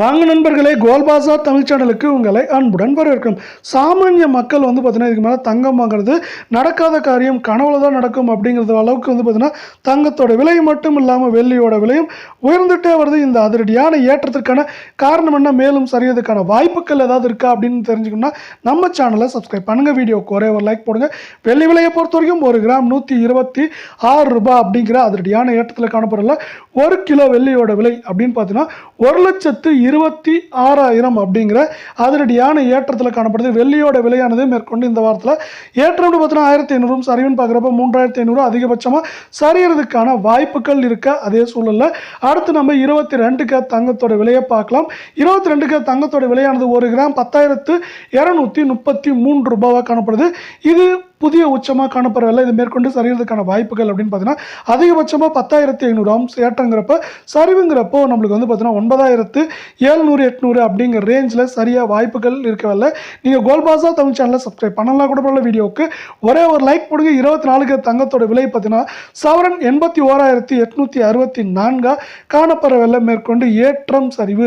வாங்க நண்பர்களே கோல்பாசா தமிழ் சேனலுக்கு உங்களை அன்புடன் வரவேற்கும். சாமானிய மக்கள் வந்து பார்த்தீங்கன்னா இதுக்கு மேலே தங்கம் வாங்குறது நடக்காத காரியம் கனவுல தான் நடக்கும் அப்படிங்கிறது அளவுக்கு வந்து பார்த்தீங்கன்னா தங்கத்தோட விலை மட்டும் இல்லாமல் வெள்ளியோட விலையும் உயர்ந்துட்டே வருது. இந்த அதிரடியான ஏற்றத்திற்கான காரணம் என்ன? மேலும் சரியதுக்கான வாய்ப்புகள் ஏதாவது இருக்கா அப்படின்னு தெரிஞ்சுக்கணும்னா நம்ம சேனலை சப்ஸ்கிரைப் பண்ணுங்கள் வீடியோக்கு ஒரே ஒரு லைக் போடுங்க. வெள்ளி விலையை பொறுத்த வரைக்கும் ஒரு கிராம் நூற்றி இருபத்தி ஆறு ரூபாய் அப்படிங்கிற அதிரடியான ஏற்றத்தில் காணப்படல ஒரு கிலோ வெள்ளியோட விலை அப்படின்னு பார்த்தீங்கன்னா ஒரு லட்சத்து இருபத்தி ஆறாயிரம் அப்படிங்கிற அதிரடியான ஏற்றத்தில் காணப்படுது. வெள்ளியோட விலையானது மேற்கொண்டு இந்த வாரத்தில் ஏற்றம்னு பார்த்தீங்கன்னா ஆயிரத்தி ஐநூறும் சரிவுன்னு பார்க்குறப்ப மூன்றாயிரத்தி ஐநூறு அதிகபட்சமாக சரியறதுக்கான வாய்ப்புகள் இருக்க அதே சூழலில். அடுத்து நம்ம இருபத்தி ரெண்டுக்கு தங்கத்தோட விலையை பார்க்கலாம். இருபத்தி ரெண்டுக்கு தங்கத்தோட விலையானது ஒரு கிராம் பத்தாயிரத்து இரநூத்தி முப்பத்தி மூன்று ரூபாவாக காணப்படுது. இது புதிய உச்சமாக காணப்படுறதில்ல இது மேற்கொண்டு சரிகிறதுக்கான வாய்ப்புகள் அப்படின்னு பார்த்தீங்கன்னா அதிகபட்சமாக பத்தாயிரத்தி ஐநூறு ஆம்ஸ் ஏற்றங்கிறப்ப சரிவுங்கிறப்போ நம்மளுக்கு வந்து பார்த்தீங்கன்னா ஒன்பதாயிரத்து ஏழ்நூறு எட்நூறு அப்படிங்கிற ரேஞ்சில் சரியாக வாய்ப்புகள் இருக்கவில்லை நீங்கள் கோல்பாசா தமிழ் சேனலை சப்ஸ்கிரைப் பண்ணலாம். கூட பரவாயில்ல வீடியோவுக்கு. ஒரே ஒரு லைக் போடுங்க. இருபத்தி நாலுக்கு தங்கத்தோட விலை பார்த்தீங்கன்னா சவரன் எண்பத்தி ஓராயிரத்தி எட்நூற்றி அறுபத்தி நான்காக காணப்படவில்லை மேற்கொண்டு ஏற்றம் சரிவு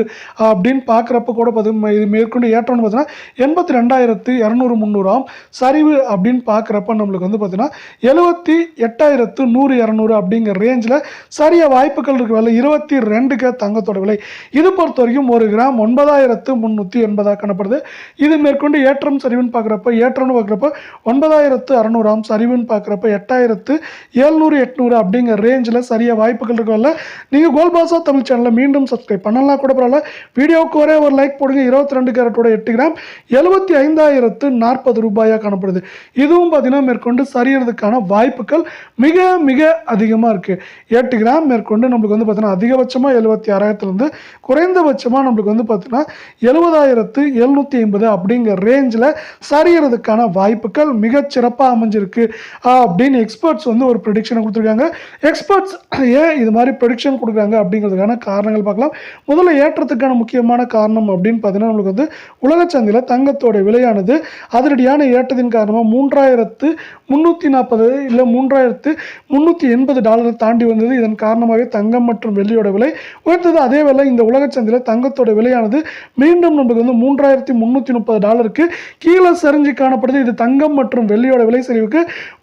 அப்படின்னு பார்க்குறப்ப கூட பார்த்து இது மேற்கொண்டு ஏற்றம்னு பார்த்தீங்கன்னா எண்பத்தி ரெண்டாயிரத்து இரநூறு முந்நூறாம் சரிவு அப்படின்னு பார்க்குறப்ப நம்மளுக்கு வந்து பார்த்தீங்கன்னா எழுபத்தி எட்டாயிரத்து நூறு இரநூறு அப்படிங்கிற ரேஞ்சில் சரியாக வாய்ப்புகள் இருக்க வேலை இருபத்தி ரெண்டுக்கு தங்கத்தோட விலை. இது பொறுத்த வரைக்கும் ஒரு கிராம் ஒன்பதாயிரத்து முந்நூற்றி எண்பதாக காணப்படுது. இது மேற்கொண்டு ஏற்றம் சரிவுன்னு பார்க்குறப்ப ஏற்றம்னு பார்க்குறப்ப ஒன்பதாயிரத்து அறநூறாம் சரிவுன்னு பார்க்குறப்ப எட்டாயிரத்து ஏழ்நூறு எட்நூறு அப்படிங்கிற ரேஞ்சில் சரியாக வாய்ப்புகள் இருக்கவில்ல நீங்கள் கோல்பாசா தமிழ் சேனலை மீண்டும் சப்ஸ்கிரைப் பண்ணலாம். கூட பரவாயில்ல. வீடியோவுக்கு ஒரே ஒரு லைக் போடுங்க. இருபத்தி ரெண்டு கேரட்டோட எட்டு கிராம் எழுபத்தி ஐந்தாயிரத்து நாற்பது ரூபாயாக காணப்படுது. இதுவும் பார்த்தீங்கன்னா மேற்கொண்டு சரியறதுக்கான வாய்ப்புகள் மிக மிக அதிகமாக இருக்குது எட்டு கிராம் மேற்கொண்டு நம்மளுக்கு வந்து பார்த்தீங்கன்னா அதிகபட்சமாக எழுபத்தி ஆறாயிரத்துலேருந்து குறைந்தபட்சமாக நம்மளுக்கு வந்து பார்த்தீங்கன்னா எழுபதாயிரத்து எழுநூற்றி ஐம்பது அப்படிங்கிற ரேஞ்சில் சரியறதுக்கான வாய்ப்புகள் மிக சிறப்பாக அமைஞ்சிருக்கு. அப்படின்னு எக்ஸ்பர்ட்ஸ் வந்து ஒரு ப்ரெடிக்ஷனை கொடுத்துருக்காங்க. எக்ஸ்பர்ட்ஸ் ஏன் இது மாதிரி ப்ரெடிக்ஷன் கொடுக்குறாங்க அப்படிங்கிறதுக்கான காரணங்கள் பார்க்கலாம். முதல்ல ஏற்றத்துக்கான முக்கியமான காரணம் அப்படின்னு பார்த்தீங்கன்னா நம்மளுக்கு வந்து உலக சந்தையில் தங்கத்தோட விலையானது அதிரடியான ஏற்றத்தின் காரணமாக மூன்றாயிரத்து முந்நூற்றி நாற்பது இல்லை மூன்றாயிரத்து முந்நூற்றி எண்பது டாலரை தாண்டி வந்தது. இதன் காரணமாகவே தங்கம் மற்றும் வெள்ளியோட விலை உயர்த்தது அதே வேளை இந்த உலக சந்தையில் தங்கத்தோட விலையானது மீண்டும் நமக்கு வந்து மூன்றாயிரத்தி முந்நூற்றி முப்பது டாலருக்கு. கீழே சரிஞ்சு காணப்படுது. இது தங்கம் மற்றும் வெள்ளியோட விலை சரிவுக்கு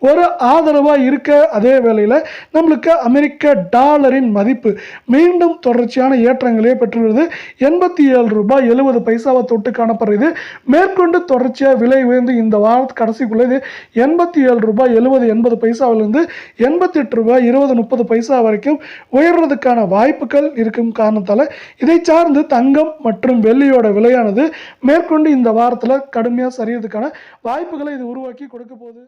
ஒரு ஆதரவாக இருக்க அதே வேளையில் நம்மளுக்கு அமெரிக்க டாலரின் மதிப்பு மீண்டும் தொடர்ச்சியான ஏற்றங்களே பெற்றுள்ளது. எண்பத்தி ஏழு ரூபாய் எழுபது பைசாவை தொட்டு காணப்படுறது மேற்கொண்டு தொடர்ச்சியாக விலை உயர்ந்து இந்த வாரத்து கடைசிக்குள்ளது எண்பத்தி ஏழு ரூபாய் எழுபது எண்பது பைசாவிலிருந்து எண்பத்தி எட்டு ரூபாய் இருபது முப்பது பைசா வரைக்கும் உயர்றதுக்கான வாய்ப்புகள் இருக்கும் காரணத்தால் இதை சார்ந்து தங்கம் மற்றும் வெள்ளியோட விலையானது மேற்கொண்டு இந்த வாரத்தில் கடுமையாக சரியறதுக்கான வாய்ப்புகளை இது உருவாக்கி கொடுக்க போகுது.